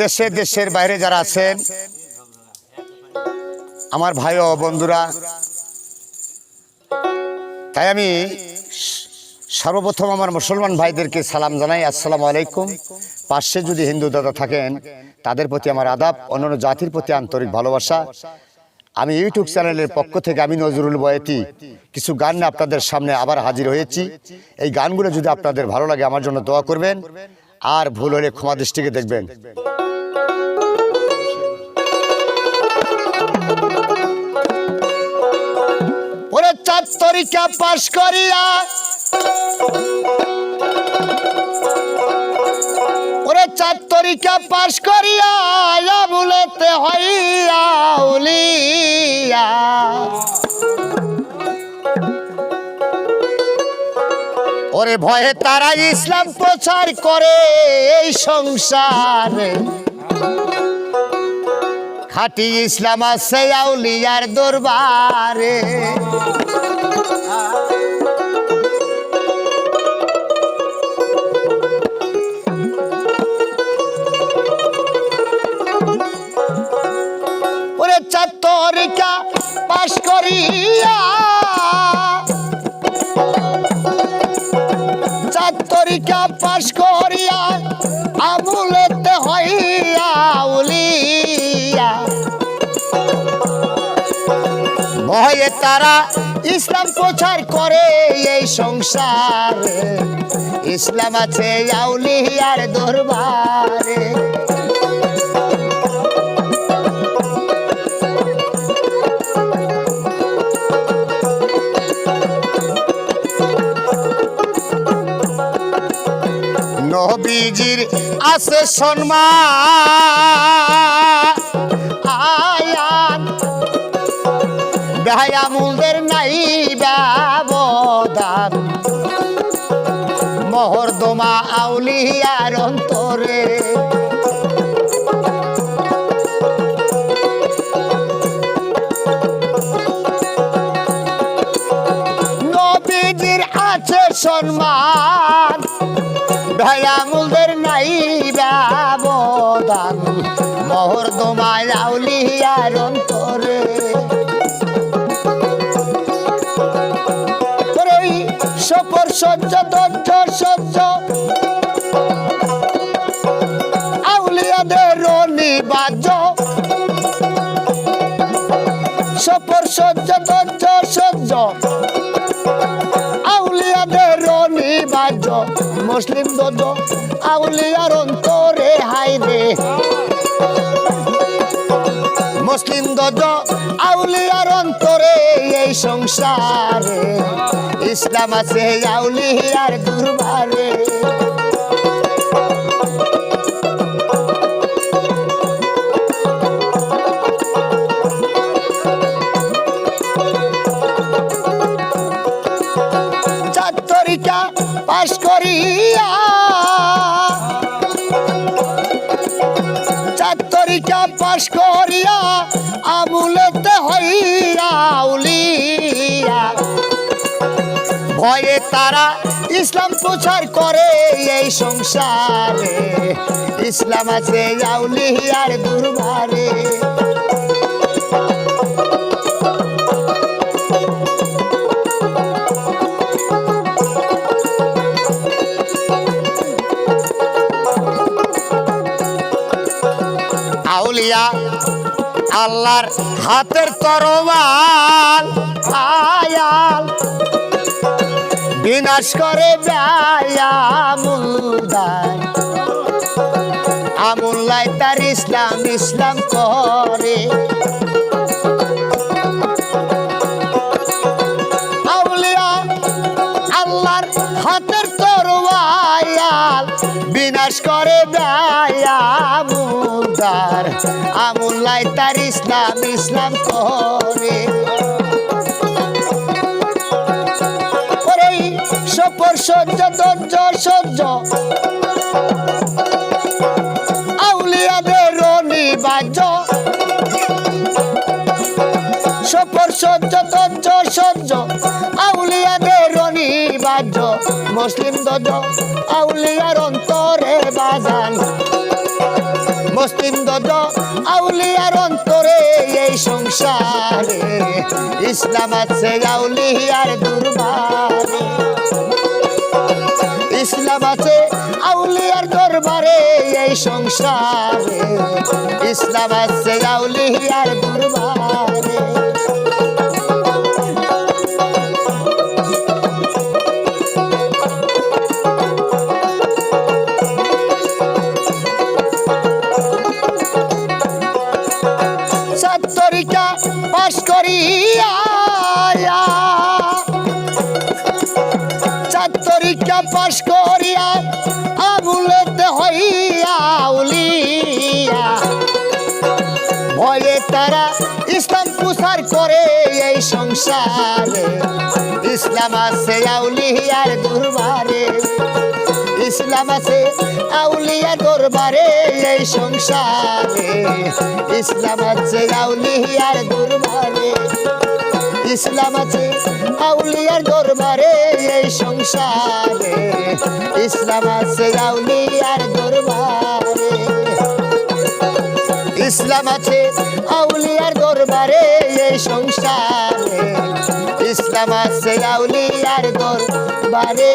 দেশে, দেশের বাইরে যারা আছেন, আমার ভাই ও বন্ধুরা, তাই আমি সর্বপ্রথম আমার মুসলমান ভাইদেরকে সালাম জানাই। আসসালামু আলাইকুম। পাশে যদি হিন্দু দাদা থাকেন, তাদের প্রতি আমার আদাব, অন্যান্য জাতির প্রতি আন্তরিক ভালোবাসা। আমি ইউটিউব চ্যানেলের পক্ষ থেকে আমি নজরুল বয়েতি কিছু গান আপনাদের সামনে আবার হাজির হয়েছি। এই গানগুলো যদি আপনাদের ভালো লাগে, আমার জন্য দোয়া করবেন। আর ভুল হলে ক্ষমা দৃষ্টিকে দেখবেন। তরিকা পাশ করিয়া। ওরে চার তরিকা পাশ করিয়া বুলেতে হইয়া ওরে ভয়ে তারা ইসলাম প্রচার করে এই সংসারে। খাটি ইসলাম আছে আউলিয়ার দরবারে। ওরে চাতরিকা পাশ করিয়া। চাতরিকা পাশ করিয়া আমুলেতে হইয়া উলিয়া। ভয়ে তারা ইসলাম প্রচার করে এই সংসারে। ইসলাম আছে আউলিয়ার দরবারে। নবীজির আছে সম্মান। বেহায়ামুলদের নাই ব্যবধান। মহরদমা আউলিয়ার অন্তরে। নবীজির আছে সম্মান ভয়ামুলদের নাই ব্যবধান। মোহর দোমায় আউলিয়ার অন্তরে। সপর সহ্য দর্জ সহ্য। আউলিয়াদের নিবাজ সপর সহ্য দর্জ সহ্য। আউলিয়াদের নিবাজ মুসলিম দজ, আউলিয়ার অন্তরে হাই রে মুসলিম দজ আউলিয়ার অন্তরে এই সংসারে। ইসলাম আছে আউলিয়ার দুর্বারে। পাশ করিয়া চাতরিকা পাশ করিয়া আমুলেতে হইয়া ভয়ে তারা ইসলাম প্রচার করে এই সংসারে। ইসলাম আছে আউলিয়ার দুর্বারে। আউলিয়া আল্লাহর হাতের তরবাল আয়াল বিনাশ করে ব্যয়ামুলদার আমুল্লাই তার ইসলাম ইসলাম করে। আল্লাহর হাতের তরোয়াল বিনাশ করে ব্যয়ামুলদার আমুল্লাই তার ইসলাম ইসলাম করে। সহ্য ধৈর্য সহ্য সপর সহ্য ধৈর্য সহ্য। আউলিয়াদের নিবাজ মুসলিম দজ আউলিয়ার অন্তরে বাজান। মুসলিম দজ আউলিয়ার অন্তরে এই সংসারে। ইসলাম আছে আউলিয়ার দুর্বারে। ইসলাম আছে আউলিয়ার দরবারে এই সংসারে। ইসলাম আছে আউলিয়ার দরবারে। পাশ করিয়া করে এই সংসারে। ইসলাম আছে আউলিয়ার দুর্বারে। ইসলাম আছে আউলিয়া দরবারে এই সংসারে। ইসলাম আছে আউলিয়ার দরবারে। ইসলাম আছে আউলিয়ার দরবারে এই সংসারে। ইসলাম আছে আউলিয়ার দরবারে। ইসলাম আছে আউলিয়ার দরবারে এই সংসারে। ইসলাম আছে আউলিয়ার দরবারে।